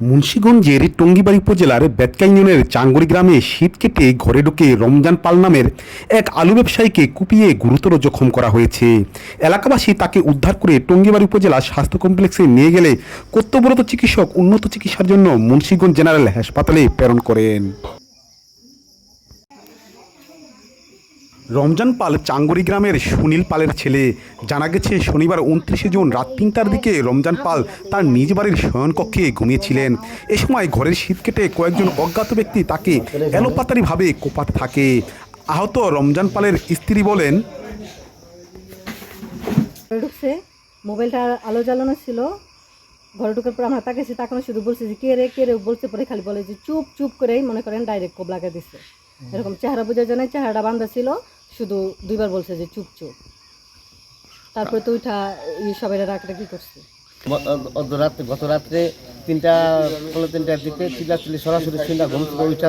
মুন্সীগঞ্জের টঙ্গিবাড়ি উপজেলার বেতকা ইউনিয়নের চাঙ্গুড়ি গ্রামে শীত কেটে ঘরে ঢুকে রমজান পাল নামের এক আলু ব্যবসায়ীকে কুপিয়ে গুরুতর জখম করা হয়েছে। এলাকাবাসী তাকে উদ্ধার করে টঙ্গিবাড়ি উপজেলা স্বাস্থ্য কমপ্লেক্সে নিয়ে গেলে কর্তব্যরত চিকিৎসক উন্নত চিকিৎসার জন্য মুন্সীগঞ্জ জেনারেল হাসপাতালে প্রেরণ করেন। রমজান পাল চাঙ্গুড়ি গ্রামের সুনীল পালের ছেলে। জানা গেছে, শনিবার উনত্রিশে জুন রাত তিনটার দিকে রমজান পাল তার নিজ বাড়ির শয়নকক্ষে ঘুমিয়েছিলেন। এ সময় ঘরের শীত কেটে কয়েকজন অজ্ঞাত ব্যক্তি তাকে এলোপাতারিভাবে কোপাতে থাকে। আহত রমজান পালের স্ত্রী বলেন ঢুকছে, মোবাইলটা আলো জ্বালানো ছিল। ঘরে ঢুকার পর আমরা তাকাইছি, তাকানো শুধু বলছে যে, কে রে কে রে? বলছে পরে খালি বলে যে, চুপ চুপ করেই মনে করেন ডাইরেক্ট কোপ লাগা দিচ্ছে এরকম চেহারা বোঝার জন্য চেহারাটা বান্ধা ছিল। শুধু দুইবার বলছে যে চুপ চুপ। তারপরে তো এই সবাই রাখারাখি করছে? রাত্রে, গত রাত্রে তিনটা পনেরো তিনটার দিকে চিল্লাচিল্লি সরাসরি চিন্তা ঘুম থেকে ওইটা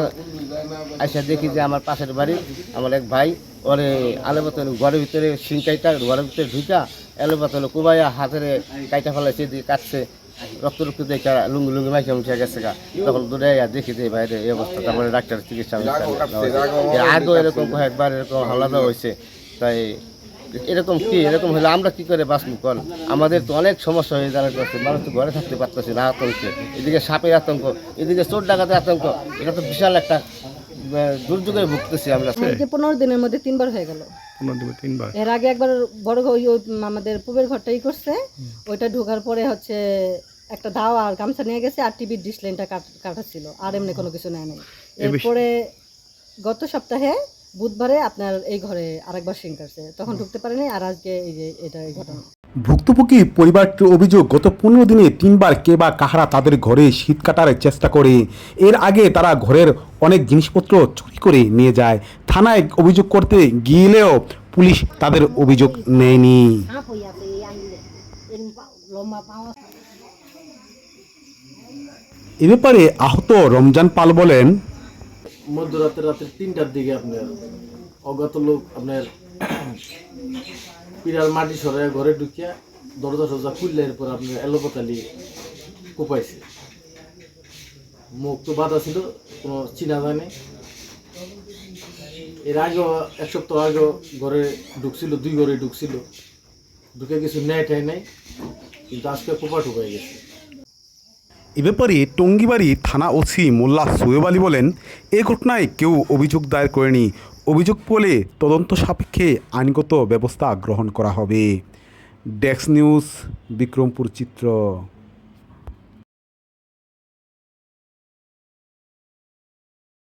আইসা দেখি যে আমার পাশের বাড়ি, আমার এক ভাই, ওরে আলো বাতল ঘরের ভিতরে সিনকাইটা ঘরের ভিতরে ঢুকা আলো বাতল কুবাইয়া হাতের কাইটা ফেলাইছে, দিয়ে কাটছে। রক্ত রক্ত দেখে লুঙ্গি লুঙ্গি মাইকে মুছে গেছে গা। তখন দূরে আইয়া দেখি যে বাইরে এই অবস্থা। তারপরে ডাক্তার চিকিৎসা আগেও এরকম কয়েকবার এরকম হালাদা হয়েছে তাই এরকম কি এরকম হলে আমরা কি করে বাঁচবো কল আমাদের তো অনেক সমস্যা হয়ে দাঁড়াচ্ছে মানুষ তো ঘরে থাকতে পারতেছে না আতঙ্কে। এদিকে সাপের আতঙ্ক এদিকে চোর ডাকাতের আতঙ্ক। এটা তো বিশাল একটা দুর্যোগে ভুগতেছি আমরা। পনেরো দিনের মধ্যে তিনবার হয়ে গেল। এর আগে একবার বড় ওই ওই আমাদের পুবের ঘরটাই করছে। ওইটা ঢোকার পরে হচ্ছে একটা দাও আর গামছা নিয়ে গেছে আর টিভির ডিশ লাইনটা কাটা ছিল। আর এমনি কোনো কিছু নেয় নাই। এরপরে গত সপ্তাহে বুধবারে আপনার এই ঘরে আরেকবার সিং কাটছে। তখন ঢুকতে পারেনি আর আজকে এই যে এটা এই ঘটনা। ভুক্তভোগী পরিবারটির অভিযোগ, গত পনেরো দিনে তিনবার কে বা কাহারা তাদের ঘরে শীত কাটার চেষ্টা করে। এর আগে তারা ঘরের অনেক জিনিসপত্র চুরি করে নিয়ে যায়। থানায় অভিযোগ করতে গিয়েলেও পুলিশ তাদের অভিযোগ নেয়নি। এ ব্যাপারে আহত রমজান পাল বলেন মধ্যরাতে রাতের তিনটার দিকে আপনার অজ্ঞাত লোক আপনার পিরার মাটি সরাই ঘরে ঢুকিয়া দরজা সরজা খুললে এরপর আপনার এলোপাতালি কোপাইছে। মুখ তো বাধা ছিল, কোনো চিনা জানে এর আগেও, এক সপ্তাহ আগেও ঘরে ঢুকছিল, দুই ঘরে ঢুকছিল। ঢুকে কিছু নেয় ঠাই নাই, কিন্তু আজকে কোপা ঠুকাই গেছে। এ ব্যাপারে টঙ্গিবাড়ি থানা ওসি মোল্লা সোয়েব আলী বলেন, এ ঘটনায় কেউ অভিযোগ দায়ের করেনি। অভিযোগ পলে তদন্ত সাপেক্ষে আইনগত ব্যবস্থা গ্রহণ করা হবে। ডেক্স নিউজ, বিক্রমপুর চিত্র।